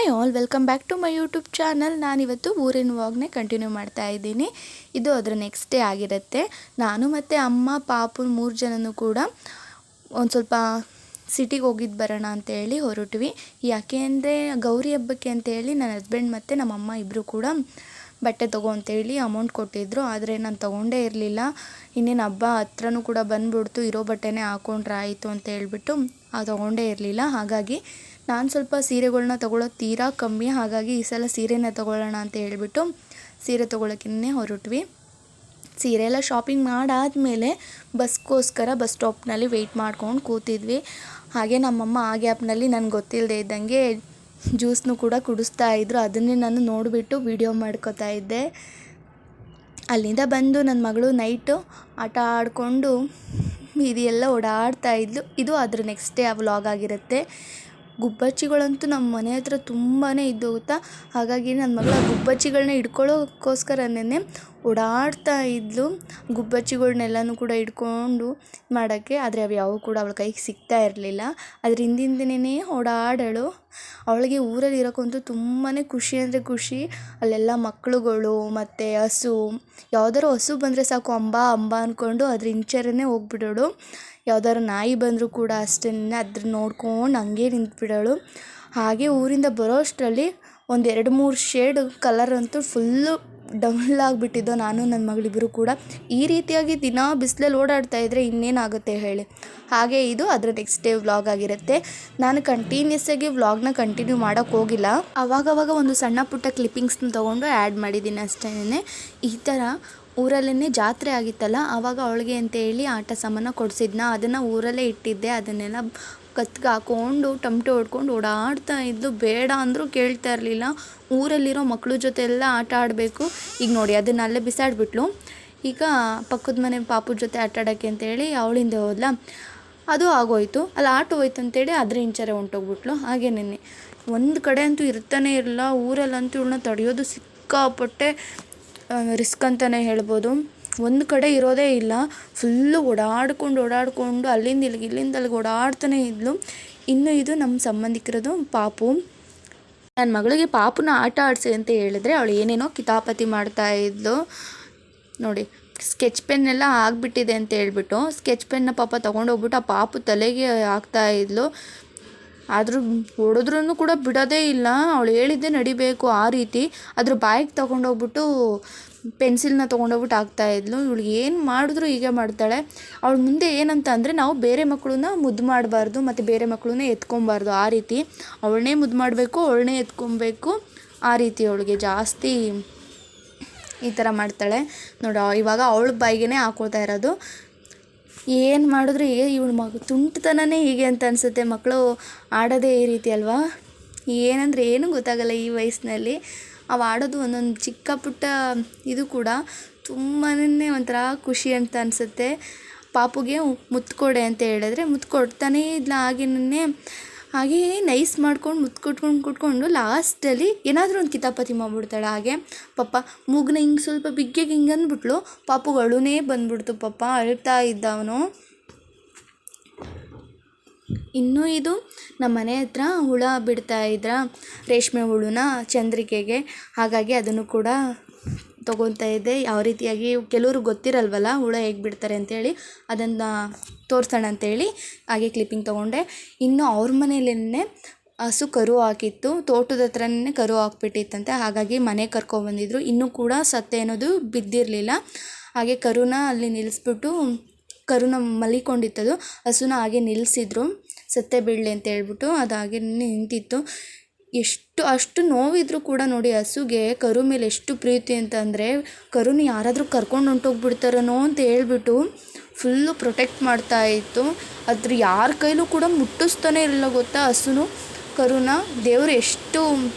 Hi all, welcome back to my YouTube channel. ನಾನಿವತ್ತು ಊರಿನ ವಾಗ್ನೆ continue ಮಾಡ್ತಾ ಇದ್ದೀನಿ. ಇದು ಅದರ ನೆಕ್ಸ್ಟ್ ಡೇ ಆಗಿರುತ್ತೆ. ನಾನು ಮತ್ತು ಅಮ್ಮ, ಪಾಪು ಮೂರು ಜನನೂ ಕೂಡ ಒಂದು ಸ್ವಲ್ಪ ಸಿಟಿಗೆ ಹೋಗಿದ್ದು ಬರೋಣ ಅಂತೇಳಿ ಹೊರಟ್ವಿ. ಯಾಕೆ ಅಂದರೆ ಗೌರಿ ಹಬ್ಬಕ್ಕೆ ಅಂತೇಳಿ ನನ್ನ ಹಸ್ಬೆಂಡ್ ಮತ್ತು ನಮ್ಮಮ್ಮ ಇಬ್ಬರು ಕೂಡ ಬಟ್ಟೆ ತಗೋ ಅಂತೇಳಿ ಅಮೌಂಟ್ ಕೊಟ್ಟಿದ್ದರು ಆದರೆ ನಾನು ತೊಗೊಂಡೇ ಇರಲಿಲ್ಲ. ಇನ್ನೇನು ಹಬ್ಬ ಹತ್ರನೂ ಕೂಡ ಬಂದ್ಬಿಡ್ತು. ಇರೋ ಬಟ್ಟೆನೇ ಹಾಕೊಂಡ್ರೆ ಆಯಿತು ಅಂತ ಹೇಳ್ಬಿಟ್ಟು ಆ ತೊಗೊಂಡೇ ಇರಲಿಲ್ಲ. ಹಾಗಾಗಿ ನಾನು ಸ್ವಲ್ಪ ಸೀರೆಗಳನ್ನ ತೊಗೊಳೋದು ತೀರಾ ಕಮ್ಮಿ, ಹಾಗಾಗಿ ಈ ಸಲ ಸೀರೆನೇ ತೊಗೊಳ್ಳೋಣ ಅಂತ ಹೇಳಿಬಿಟ್ಟು ಸೀರೆ ತೊಗೊಳಕ್ಕಿನ್ನೇ ಹೊರಟ್ವಿ. ಸೀರೆ ಎಲ್ಲ ಶಾಪಿಂಗ್ ಮಾಡಾದಮೇಲೆ ಬಸ್ಗೋಸ್ಕರ ಬಸ್ ಸ್ಟಾಪ್ನಲ್ಲಿ ವೆಯ್ಟ್ ಮಾಡ್ಕೊಂಡು ಕೂತಿದ್ವಿ. ಹಾಗೆ ನಮ್ಮಮ್ಮ ಆ ಗ್ಯಾಪ್ನಲ್ಲಿ ನನಗೆ ಗೊತ್ತಿಲ್ಲದೆ ಇದ್ದಂಗೆ ಜ್ಯೂಸ್ನು ಕೂಡ ಕುಡಿಸ್ತಾ ಇದ್ರು. ಅದನ್ನೇ ನಾನು ನೋಡಿಬಿಟ್ಟು ವಿಡಿಯೋ ಮಾಡ್ಕೋತಾ ಇದ್ದೆ. ಅಲ್ಲಿಂದ ಬಂದು ನನ್ನ ಮಗಳು ನೈಟು ಆಟ ಆಡಿಕೊಂಡು ಇದೆಲ್ಲ ಓಡಾಡ್ತಾ ಇದ್ಲು. ಇದು ಅದ್ರ ನೆಕ್ಸ್ಟ್ ಡೇ ಆ ವ್ಲಾಗ್ ಆಗಿರುತ್ತೆ. ಗುಬ್ಬಚ್ಚಿಗಳಂತೂ ನಮ್ಮ ಮನೆ ಹತ್ರ ತುಂಬಾ ಇದ್ದು ಗೊತ್ತಾ ಹಾಗಾಗಿ ನನ್ನ ಮಗಳು ಆ ಗುಬ್ಬಚ್ಚಿಗಳನ್ನ ಹಿಡ್ಕೊಳ್ಳೋಕ್ಕೋಸ್ಕರನೇ ಓಡಾಡ್ತಾ ಇದ್ಲು. ಗುಬ್ಬಚ್ಚಿಗಳ್ನೆಲ್ಲನೂ ಕೂಡ ಹಿಡ್ಕೊಂಡು ಮಾಡೋಕ್ಕೆ. ಆದರೆ ಅವು ಯಾವೂ ಕೂಡ ಅವಳ ಕೈಗೆ ಸಿಗ್ತಾ ಇರಲಿಲ್ಲ. ಅದ್ರ ಹಿಂದಿನ ದಿನವೇ ಓಡಾಡಳು. ಅವಳಿಗೆ ಊರಲ್ಲಿ ಇರೋಕ್ಕಂತೂ ತುಂಬಾ ಖುಷಿ ಅಂದರೆ ಖುಷಿ. ಅಲ್ಲೆಲ್ಲ ಮಕ್ಕಳುಗಳು ಮತ್ತು ಹಸು. ಯಾವ್ದಾದ್ರು ಹಸು ಬಂದರೆ ಸಾಕು ಅಂಬ ಅಂಬ ಅಂದ್ಕೊಂಡು ಅದ್ರ ಇಂಚರನೇ ಹೋಗ್ಬಿಡೋಳು. ಯಾವ್ದಾದ್ರು ನಾಯಿ ಬಂದರೂ ಕೂಡ ಅಷ್ಟೇ ಅದ್ರ ನೋಡ್ಕೊಂಡು ಹಂಗೆ ನಿಂತ್ಬಿಡೋಳು. ಹಾಗೆ ಊರಿಂದ ಬರೋ ಅಷ್ಟರಲ್ಲಿ ಒಂದು ಎರಡು ಮೂರು ಶೇಡ್ ಕಲರ್ ಅಂತೂ ಫುಲ್ಲು ಡಲ್ ಆಗಿಬಿಟ್ಟಿದ್ದೋ ನಾನು ನನ್ನ ಮಗಳಿಬ್ಬರು ಕೂಡ ಈ ರೀತಿಯಾಗಿ ದಿನ ಬಿಸಿಲಲ್ಲಿ ಓಡಾಡ್ತಾ ಇದ್ದರೆ ಇನ್ನೇನಾಗುತ್ತೆ ಹೇಳಿ. ಹಾಗೆ ಇದು ಅದರ ನೆಕ್ಸ್ಟ್ ಡೇ ವ್ಲಾಗ್ ಆಗಿರುತ್ತೆ. ನಾನು ಕಂಟಿನ್ಯೂಸ್ ಆಗಿ ವ್ಲಾಗ್ನ ಕಂಟಿನ್ಯೂ ಮಾಡೋಕ್ಕೆ ಹೋಗಿಲ್ಲ. ಅವಾಗವಾಗ ಒಂದು ಸಣ್ಣ ಪುಟ್ಟ ಕ್ಲಿಪ್ಪಿಂಗ್ಸ್ನ ತೊಗೊಂಡು ಆ್ಯಡ್ ಮಾಡಿದ್ದೀನಿ ಅಷ್ಟೇ ಈ ಥರ ಊರಲ್ಲೇ ಜಾತ್ರೆ ಆಗಿತ್ತಲ್ಲ ಆವಾಗ ಅವಳಿಗೆ ಅಂತೇಳಿ ಆಟ ಸಾಮಾನು ಕೊಡಿಸಿದ್ನ. ಅದನ್ನು ಊರಲ್ಲೇ ಇಟ್ಟಿದ್ದೆ. ಅದನ್ನೆಲ್ಲ ಕತ್ಗೆ ಹಾಕ್ಕೊಂಡು ಟಮಟೆ ಹೊಡ್ಕೊಂಡು ಓಡಾಡ್ತಾ ಇದ್ಲು ಬೇಡ ಅಂದರೂ ಕೇಳ್ತಾ ಇರಲಿಲ್ಲ. ಊರಲ್ಲಿರೋ ಮಕ್ಕಳು ಜೊತೆ ಎಲ್ಲ ಆಟ ಆಡಬೇಕು. ಈಗ ನೋಡಿ, ಅದನ್ನ ಅಲ್ಲೇ ಬಿಸಾಡಿಬಿಟ್ಲು. ಈಗ ಪಕ್ಕದ ಮನೆ ಪಾಪು ಜೊತೆ ಆಟ ಆಡೋಕ್ಕೆ ಅಂತೇಳಿ ಅವಳಿಂದ ಹೋದ್ಲ. ಅದು ಆಗೋಯ್ತು. ಅಲ್ಲಿ ಆಟ ಹೋಯ್ತು ಅಂತೇಳಿ ಅದ್ರ ಇಂಚರೆ ಹೊಂಟೋಗ್ಬಿಟ್ಲು. ಹಾಗೆ ನೆನ್ನೆ. ಒಂದು ಕಡೆ ಅಂತೂ ಇರ್ತಾನೆ ಇರಲ್ಲ ಊರಲ್ಲಂತೂ ಇವಳನ್ನ ತಡೆಯೋದು ಸಿಕ್ಕಾಪಟ್ಟೆ ರಿಸ್ಕ್ ಅಂತಲೇ ಹೇಳ್ಬೋದು. ಒಂದು ಕಡೆ ಇರೋದೇ ಇಲ್ಲ. ಫುಲ್ಲು ಓಡಾಡ್ಕೊಂಡು, ಓಡಾಡಿಕೊಂಡು ಅಲ್ಲಿಂದ ಇಲ್ಲಿಗೆ, ಇಲ್ಲಿಂದ ಅಲ್ಲಿಗೆ ಓಡಾಡ್ತಾನೆ ಇದ್ಲು. ಇನ್ನು ಇದು ನಮ್ಮ ಸಂಬಂಧಿಕರದು ಪಾಪು. ನನ್ನ ಮಗಳಿಗೆ ಪಾಪುನ ಆಟ ಆಡಿಸಿ ಅಂತ ಹೇಳಿದ್ರೆ ಅವಳು ಏನೇನೋ ಕಿತಾಪತಿ ಮಾಡ್ತಾ ಇದ್ಲು. ನೋಡಿ, ಸ್ಕೆಚ್ ಪೆನ್ನೆಲ್ಲ ಆಗಿಬಿಟ್ಟಿದೆ ಅಂತ ಹೇಳ್ಬಿಟ್ಟು, ಸ್ಕೆಚ್ ಪೆನ್ನ ಪಾಪ ತೊಗೊಂಡೋಗ್ಬಿಟ್ಟು ಆ ಪಾಪು ತಲೆಗೆ ಹಾಕ್ತಾ ಇದ್ಲು. ಆದರೂ ಹೊಡೆದ್ರೂ ಕೂಡ ಬಿಡೋದೇ ಇಲ್ಲ. ಅವಳು ಹೇಳಿದ್ದೆ ನಡಿಬೇಕು ಆ ರೀತಿ. ಅದ್ರ ಬಾಯಿಗೆ ತೊಗೊಂಡೋಗ್ಬಿಟ್ಟು ಪೆನ್ಸಿಲ್ನ ತೊಗೊಂಡೋಗ್ಬಿಟ್ಟು ಹಾಕ್ತಾ ಇದ್ಲು. ಇವಳಿಗೆ ಏನು ಮಾಡಿದ್ರು ಹೀಗೆ ಮಾಡ್ತಾಳೆ. ಅವಳು ಮುಂದೆ ಏನಂತ ಅಂದರೆ ನಾವು ಬೇರೆ ಮಕ್ಕಳನ್ನ ಮುದ್ದು ಮಾಡಬಾರ್ದು ಮತ್ತು ಬೇರೆ ಮಕ್ಕಳನ್ನ ಎತ್ಕೊಬಾರ್ದು. ಆ ರೀತಿ ಅವಳನ್ನೇ ಮುದ್ದು ಮಾಡಬೇಕು, ಅವಳನ್ನೇ ಎತ್ಕೊಬೇಕು. ಆ ರೀತಿ ಅವಳಿಗೆ ಜಾಸ್ತಿ ಈ ಥರ ಮಾಡ್ತಾಳೆ. ನೋಡು, ಇವಾಗ ಅವಳ ಬಾಯಿಗೆ ಹಾಕೊಳ್ತಾ ಇರೋದು. ಏನು ಮಾಡಿದ್ರು ಹೀಗೆ, ಇವಳು ಮಗು ತುಂಟತನನೇ ಹೀಗೆ ಅಂತ ಅನಿಸುತ್ತೆ. ಮಕ್ಕಳು ಆಡೋದೇ ಈ ರೀತಿ ಅಲ್ವಾ? ಏನಂದರೆ ಏನೂ ಗೊತ್ತಾಗಲ್ಲ ಈ ವಯಸ್ಸಿನಲ್ಲಿ. ಅವು ಆಡೋದು ಒಂದೊಂದು ಚಿಕ್ಕ ಪುಟ್ಟ ಇದು ಕೂಡ ತುಂಬಾ ಒಂಥರ ಖುಷಿ ಅಂತ ಅನಿಸುತ್ತೆ. ಪಾಪುಗೆ ಮುತ್ತು ಕೊಡೆ ಅಂತ ಹೇಳಿದ್ರೆ ಮುತ್ತು ಕೊಡ್ತಾನೇ ಇದ್ಲ ಹಾಗೆಯೇ ನೈಸ್ ಮಾಡ್ಕೊಂಡು ಮುತ್ತು ಕೊಟ್ಕೊಂಡು ಕೊಟ್ಕೊಂಡು ಲಾಸ್ಟಲ್ಲಿ ಏನಾದರೂ ಒಂದು ಕಿತಾಪತಿ ಮಾಡ್ಬಿಡ್ತಾಳೆ. ಹಾಗೆ ಪಾಪ ಮೂಗನ್ನ ಹಿಂಗೆ ಸ್ವಲ್ಪ ಬಿಗ್ಗೆಗೆ ಹಿಂಗೆ ಅಂದ್ಬಿಟ್ಲು ಪಾಪುಗೆ ಅಳುನೇ ಬಂದ್ಬಿಡ್ತು ಪಾಪ, ಅಳ್ತಾ ಇದ್ದ ಅವನು ಇನ್ನೂ ಇದು ನಮ್ಮ ಮನೆ ಹತ್ರ ಹುಳ ಬಿಡ್ತಾ ಇದ್ರ ರೇಷ್ಮೆ ಹುಳುನ ಚಂದ್ರಿಕೆಗೆ. ಹಾಗಾಗಿ ಅದನ್ನು ಕೂಡ ತೊಗೊತಾ ಇದ್ದೆ ಯಾವ ರೀತಿಯಾಗಿ ಕೆಲವರು ಗೊತ್ತಿರಲ್ವಲ್ಲ ಹುಳ ಹೇಗೆ ಬಿಡ್ತಾರೆ ಅಂತೇಳಿ ಅದನ್ನು ತೋರಿಸೋಣ ಅಂತೇಳಿ ಹಾಗೆ ಕ್ಲಿಪ್ಪಿಂಗ್ ತೊಗೊಂಡೆ. ಇನ್ನು ಅವ್ರ ಮನೇಲೇ ಹಸು ಕರು ಹಾಕಿತ್ತು. ತೋಟದ ಹತ್ರನೇ ಕರು ಹಾಕ್ಬಿಟ್ಟಿತ್ತಂತೆ. ಹಾಗಾಗಿ ಮನೆಗೆ ಕರ್ಕೊಬಂದಿದ್ರು ಇನ್ನೂ ಕೂಡ ಸತ್ತೆ ಅನ್ನೋದು ಬಿದ್ದಿರಲಿಲ್ಲ. ಹಾಗೆ ಕರುನ ಅಲ್ಲಿ ನಿಲ್ಲಿಸ್ಬಿಟ್ಟು ಕರುನ ಮಲಿಕೊಂಡಿತ್ತದು. ಹಸುನ ಹಾಗೆ ನಿಲ್ಲಿಸಿದ್ರು ಸತ್ತೆ ಬೀಳಲಿ ಅಂತ ಹೇಳ್ಬಿಟ್ಟು ಅದು ಹಾಗೆ ನಿಂತಿತ್ತು. ಎಷ್ಟು, ಅಷ್ಟು ನೋವಿದ್ರೂ ಕೂಡ ನೋಡಿ ಹಸುಗೆ ಕರು ಮೇಲೆ ಎಷ್ಟು ಪ್ರೀತಿ ಅಂತಂದರೆ ಕರುನ ಯಾರಾದರೂ ಕರ್ಕೊಂಡು ಹೊಂಟೋಗ್ಬಿಡ್ತಾರನೋ ಅಂತ ಹೇಳ್ಬಿಟ್ಟು ಫುಲ್ಲು ಪ್ರೊಟೆಕ್ಟ್ ಮಾಡ್ತಾ ಇತ್ತು. ಅದ್ರ ಯಾರ ಕೈಲೂ ಕೂಡ ಮುಟ್ಟಿಸ್ತಾನೆ ಇರಲಿಲ್ಲ ಗೊತ್ತಾ ಹಸುನು. ಕರುನ ದೇವರು ಎಷ್ಟು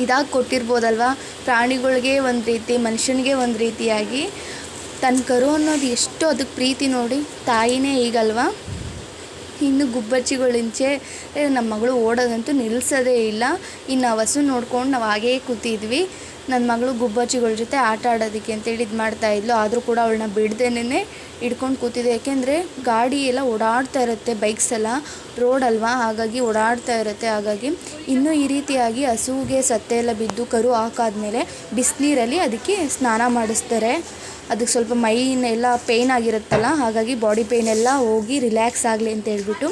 ಇದಾಗಿ ಕೊಟ್ಟಿರ್ಬೋದಲ್ವ? ಪ್ರಾಣಿಗಳಿಗೆ ಒಂದು ರೀತಿ, ಮನುಷ್ಯನಿಗೆ ಒಂದು ರೀತಿಯಾಗಿ. ತನ್ನ ಕರು ಅನ್ನೋದು ಎಷ್ಟು ಅದಕ್ಕೆ ಪ್ರೀತಿ ನೋಡಿ. ತಾಯಿನೇ ಈಗಲ್ವಾ? ಇನ್ನು ಗುಬ್ಬಚ್ಚಿಗಳಿಂಚೆ ನಮ್ಮ ಮಗಳು ಓಡೋದಂತೂ ನಿಲ್ಲಿಸೋದೇ ಇಲ್ಲ. ಇನ್ನು ಹಸು ನೋಡ್ಕೊಂಡು ನಾವು ಹಾಗೇ ಕೂತಿದ್ವಿ. ನನ್ನ ಮಗಳು ಗುಬ್ಬಚ್ಚಿಗಳ ಜೊತೆ ಆಟ ಆಡೋದಕ್ಕೆ ಅಂತೇಳಿ ಇದು ಮಾಡ್ತಾ ಇದ್ಲು. ಆದರೂ ಕೂಡ ಅವಳನ್ನ ಬಿಡ್ದೇನೆ ಹಿಡ್ಕೊಂಡು ಕೂತಿದ್ದೆ. ಯಾಕೆಂದರೆ ಗಾಡಿ ಎಲ್ಲ ಓಡಾಡ್ತಾ ಇರುತ್ತೆ ಬೈಕ್ಸ್ ಎಲ್ಲ. ರೋಡ್ ಅಲ್ವಾ? ಹಾಗಾಗಿ ಓಡಾಡ್ತಾ ಇರುತ್ತೆ. ಹಾಗಾಗಿ ಇನ್ನೂ ಈ ರೀತಿಯಾಗಿ ಹಸುವಿಗೆ ಸತ್ತೆ ಎಲ್ಲ ಬಿದ್ದು ಕರು ಹಾಕಾದ್ಮೇಲೆ ಬಿಸಿನೀರಲ್ಲಿ ಅದಕ್ಕೆ ಸ್ನಾನ ಮಾಡಿಸ್ತಾರೆ. ಅದಕ್ಕೆ ಸ್ವಲ್ಪ ಮೈನೆಲ್ಲ ಪೇಯ್ನ್ ಆಗಿರುತ್ತಲ್ಲ, ಹಾಗಾಗಿ ಬಾಡಿ ಪೇಯ್ನ್ ಎಲ್ಲ ಹೋಗಿ ರಿಲ್ಯಾಕ್ಸ್ ಆಗಲಿ ಅಂತ ಹೇಳ್ಬಿಟ್ಟು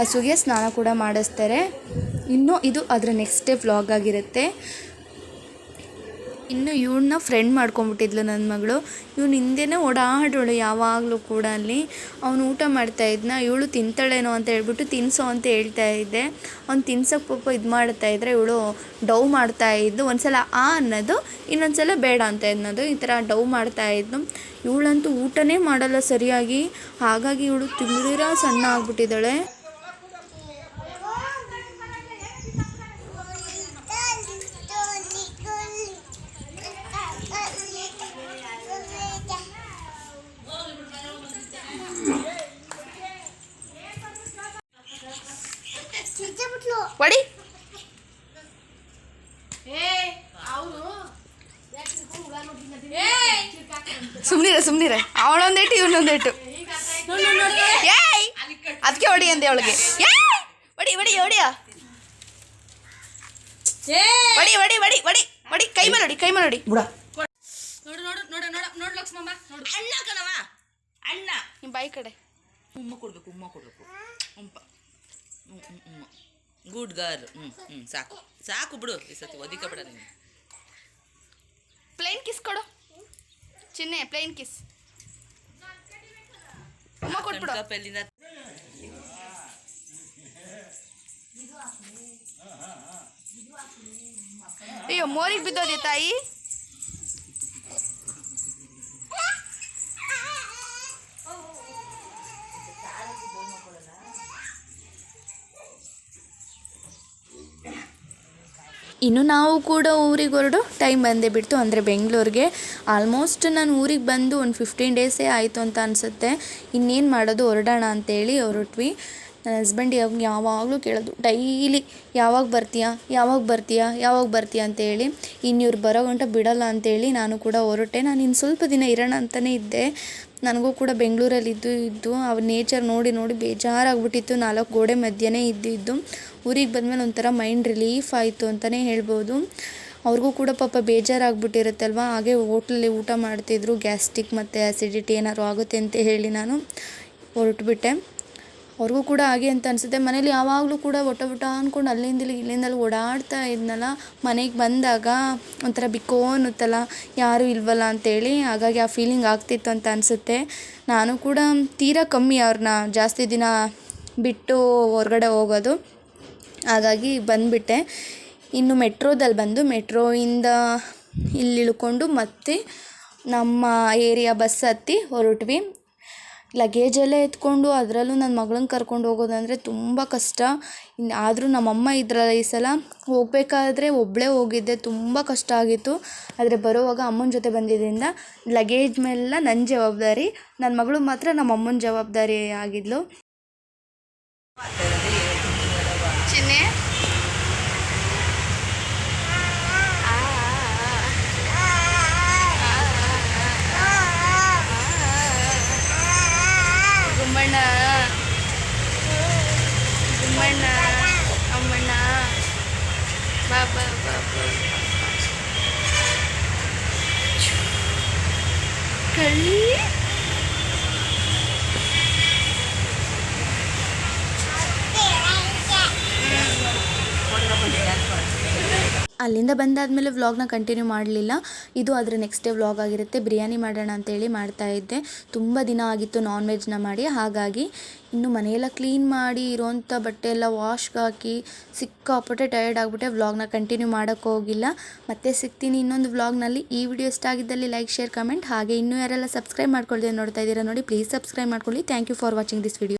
ಹಸುಗೆ ಸ್ನಾನ ಕೂಡ ಮಾಡಿಸ್ತಾರೆ. ಇನ್ನು ಇದು ಅದರ ನೆಕ್ಸ್ಟ್ ಡೇ ವ್ಲಾಗ್ ಆಗಿರುತ್ತೆ. ಇನ್ನು ಇವ್ಳನ್ನ ಫ್ರೆಂಡ್ ಮಾಡ್ಕೊಂಬಿಟ್ಟಿದ್ಲು ನನ್ನ ಮಗಳು. ಇವ್ನು ಹಿಂದೆನೇ ಓಡಾಡೋಳು ಯಾವಾಗಲೂ ಕೂಡ ಅಲ್ಲಿ. ಅವನು ಊಟ ಮಾಡ್ತಾ ಇದ್ನ, ಇವಳು ತಿಂತಾಳೇನೋ ಅಂತ ಹೇಳ್ಬಿಟ್ಟು ತಿನ್ಸೋ ಅಂತ ಹೇಳ್ತಾ ಇದ್ದೆ. ಅವ್ನು ತಿನ್ಸೋಕೆ ಪಾಪ ಇದು ಮಾಡ್ತಾ ಇದ್ರೆ ಇವಳು ಡವ್ ಮಾಡ್ತಾ ಇದ್ದು ಒಂದ್ಸಲ ಆ ಅನ್ನೋದು, ಇನ್ನೊಂದ್ಸಲ ಬೇಡ ಅಂತ ಅನ್ನೋದು ಈ ಥರ ಡವ್ ಮಾಡ್ತಾ ಇದ್ದು ಇವಳಂತೂ ಊಟನೇ ಮಾಡಲ್ಲ ಸರಿಯಾಗಿ. ಹಾಗಾಗಿ ಇವಳು ತಿಂದಿರ ಸಣ್ಣ ಆಗ್ಬಿಟ್ಟಿದ್ದಾಳೆ. ಇವನೊಂದೇಟು ಏಯ್! ಅದಕ್ಕೆ ಹೊಡಿ ಅಂದೆ ಅವಳಿಗೆ. ಏಯ್! ಒಡಿ ಒಡಿ ಹೊಡಿಯ ಒಡಿ ಒಡಿ ಒಡಿ ಒಡಿ ಒಡಿ ಕೈ ಮೇಲೆ ಹೊಡಿ ಕೈ ಮೇಲೆ ಹೊಡಿ. ನೋಡು ನೋಡು ನೋಡು ನೋಡು ನೋಡು ಲಕ್ಷ್ಮಮ್ಮ ನೋಡು. ಅಣ್ಣ ಕಣವ ಅಣ್ಣ. ನಿಮ್ಮ ಬಾಯಿ ಕಡೆ. ಉಮ್ಮ ಕೊಡ್ಬೇಕು ಉಮ್ಮ ಕೊಡ್ಬೇಕು. ಉಂಪ. ಉಮ್ಮ. ಗುಡ್ ಗರ್ ಹ್ಞೂ ಹ್ಞೂ ಸಾಕು. ಸಾಕು ಬಿಡು ಈ ಸತಿ ಒದಿಕ ಬಿಡ ನೀನು. ಪ್ಲೇನ್ ಕಿಸ್ ಕೊಡು. ಚಿನ್ನೆ ಪ್ಲೇನ್ ಕಿಸ್ ಉಮ್ಮ ಕೊಟ್ಬಿಡು ಕಪ್ಪಲ್ಲಿಂದ ಅಯ್ಯೋ ಮೋರಿಗೆ ಬಿದ್ದೋದೆ ತಾಯಿ ಇನ್ನು ನಾವು ಕೂಡ ಊರಿಗೆ ಹೊರಡು ಟೈಮ್ ಬಂದೇ ಬಿಡ್ತು. ಅಂದರೆ ಬೆಂಗಳೂರಿಗೆ ಆಲ್ಮೋಸ್ಟ್ ನಾನು ಊರಿಗೆ ಬಂದು ಒಂದು ಫಿಫ್ಟೀನ್ ಡೇಸೇ ಆಯಿತು ಅಂತ ಅನಿಸುತ್ತೆ. ಇನ್ನೇನು ಮಾಡೋದು? ಹೊರಡೋಣ ಅಂತೇಳಿ ಹೊರಟ್ವಿ. ನನ್ನ ಹಸ್ಬೆಂಡ್ ಯಾವಾಗ ಯಾವಾಗಲೂ ಕೇಳೋದು, ಡೈಲಿ ಯಾವಾಗ ಬರ್ತೀಯಾ? ಯಾವಾಗ ಬರ್ತೀಯಾ? ಯಾವಾಗ ಬರ್ತೀಯಾ? ಅಂತೇಳಿ ಇನ್ನು ಇವ್ರು ಬರೋ ಗಂಟ ಬಿಡೋಲ್ಲ ಅಂತೇಳಿ ನಾನು ಕೂಡ ಹೊರಟೆ. ನಾನು ಇನ್ನು ಸ್ವಲ್ಪ ದಿನ ಇರೋಣ ಅಂತಲೇ ಇದ್ದೆ. ನನಗೂ ಕೂಡ ಬೆಂಗಳೂರಲ್ಲಿ ಇದ್ದು ಇದ್ದು ಆ ನೇಚರ್ ನೋಡಿ ನೋಡಿ ಬೇಜಾರಾಗ್ಬಿಟ್ಟಿತ್ತು. ನಾಲ್ಕು ಗೋಡೆ ಮಧ್ಯೆನೇ ಇದ್ದು ಊರಿಗೆ ಬಂದಮೇಲೆ ಒಂಥರ ಮೈಂಡ್ ರಿಲೀಫ್ ಆಯಿತು ಅಂತಲೇ ಹೇಳ್ಬೋದು. ಅವ್ರಿಗೂ ಕೂಡ ಪಾಪ ಬೇಜಾರಾಗ್ಬಿಟ್ಟಿರುತ್ತಲ್ವ? ಹಾಗೆ ಹೋಟ್ಲಲ್ಲಿ ಊಟ ಮಾಡ್ತಿದ್ರು ಗ್ಯಾಸ್ಟ್ರಿಕ್ ಮತ್ತು ಆ್ಯಸಿಡಿಟಿ ಏನಾದ್ರು ಆಗುತ್ತೆ ಅಂತ ಹೇಳಿ ನಾನು ಹೊರಟ್ಬಿಟ್ಟೆ. ಅವ್ರಿಗೂ ಕೂಡ ಹಾಗೆ ಅಂತ ಅನಿಸುತ್ತೆ. ಮನೇಲಿ ಯಾವಾಗಲೂ ಕೂಡ ಒಟ್ಟ ಒಟ ಅಂದ್ಕೊಂಡು ಅಲ್ಲಿಂದ ಇಲ್ಲಿ ಇಲ್ಲಿಂದ ಓಡಾಡ್ತಾ ಇದ್ನಲ್ಲ, ಮನೆಗೆ ಬಂದಾಗ ಒಂಥರ ಬಿಕೋ ಅನ್ನುತ್ತಲ್ಲ, ಯಾರೂ ಇಲ್ವಲ್ಲ ಅಂತೇಳಿ ಹಾಗಾಗಿ ಆ ಫೀಲಿಂಗ್ ಆಗ್ತಿತ್ತು ಅಂತ ಅನಿಸುತ್ತೆ. ನಾನು ಕೂಡ ತೀರಾ ಕಮ್ಮಿ ಅವ್ರನ್ನ ಜಾಸ್ತಿ ದಿನ ಬಿಟ್ಟು ಹೊರಗಡೆ ಹೋಗೋದು. ಹಾಗಾಗಿ ಬಂದುಬಿಟ್ಟೆ. ಇನ್ನು ಮೆಟ್ರೋದಲ್ಲಿ ಬಂದು ಮೆಟ್ರೋಯಿಂದ ಇಲ್ಲಿ ಇಳ್ಕೊಂಡು ಮತ್ತೆ ನಮ್ಮ ಏರಿಯಾ ಬಸ್ ಹತ್ತಿ ಹೊರಟ್ವಿ. ಲಗೇಜೆಲ್ಲ ಎತ್ಕೊಂಡು ಅದರಲ್ಲೂ ನನ್ನ ಮಗಳನ್ನ ಕರ್ಕೊಂಡು ಹೋಗೋದಂದರೆ ತುಂಬ ಕಷ್ಟ. ಇನ್ನು ಆದರೂ ನಮ್ಮಮ್ಮ ಇದ್ರಲ್ಲ ಈ ಸಲ. ಹೋಗಬೇಕಾದ್ರೆ ಒಬ್ಬಳೇ ಹೋಗಿದ್ದೆ, ತುಂಬ ಕಷ್ಟ ಆಗಿತ್ತು. ಆದರೆ ಬರೋವಾಗ ಅಮ್ಮನ ಜೊತೆ ಬಂದಿದ್ದರಿಂದ ಲಗೇಜ್ ಮೇಲೆಲ್ಲ ನನ್ನ ಜವಾಬ್ದಾರಿ. ನನ್ನ ಮಗಳು ಮಾತ್ರ ನಮ್ಮ ಅಮ್ಮನ ಜವಾಬ್ದಾರಿ ಆಗಿದ್ಲು. ಅಲ್ಲಿಂದ ಬಂದಾದಮೇಲೆ ವ್ಲಾಗ್ನ ಕಂಟಿನ್ಯೂ ಮಾಡಲಿಲ್ಲ. ಇದು ಅದರ ನೆಕ್ಸ್ಟ್ ಡೇ ವ್ಲಾಗ್ ಆಗಿರುತ್ತೆ. ಬಿರಿಯಾನಿ ಮಾಡೋಣ ಅಂತೇಳಿ ಮಾಡ್ತಾ ಇದ್ದೆ. ತುಂಬ ದಿನ ಆಗಿತ್ತು ನಾನ್ ವೆಜ್ನ ಮಾಡಿ. ಹಾಗಾಗಿ ಇನ್ನು ಮನೆಯೆಲ್ಲ ಕ್ಲೀನ್ ಮಾಡಿ ಇರೋಂಥ ಬಟ್ಟೆ ಎಲ್ಲ ವಾಶ್ಗೆ ಹಾಕಿ ಸಿಕ್ಕಾಪಟ್ಟೆ ಟಯರ್ಡ್ ಆಗಿಬಿಟ್ಟೆ. ವ್ಲಾಗ್ನ ಕಂಟಿನ್ಯೂ ಮಾಡೋಕ್ಕೆ ಹೋಗಿಲ್ಲ. ಮತ್ತೆ ಸಿಗ್ತೀನಿ ಇನ್ನೊಂದು ವ್ಲಾಗ್ನಲ್ಲಿ ಈ ವಿಡಿಯೋ ಇಷ್ಟ ಆಗಿದ್ದಲ್ಲಿ ಲೈಕ್ ಶೇರ್ ಕಮೆಂಟ್ ಹಾಗೆ ಇನ್ನೂ ಯಾರೆಲ್ಲ ಸಬ್ಸ್ಕ್ರೈಬ್ ಮಾಡ್ಕೊಳ್ದೆ ನೋಡ್ತಾ ಇದ್ದೀರಾ ನೋಡಿ ಪ್ಲೀಸ್ ಸಬ್ಸ್ಕ್ರೈಬ್ ಮಾಡ್ಕೊಳ್ಳಿ. Thank you for watching this video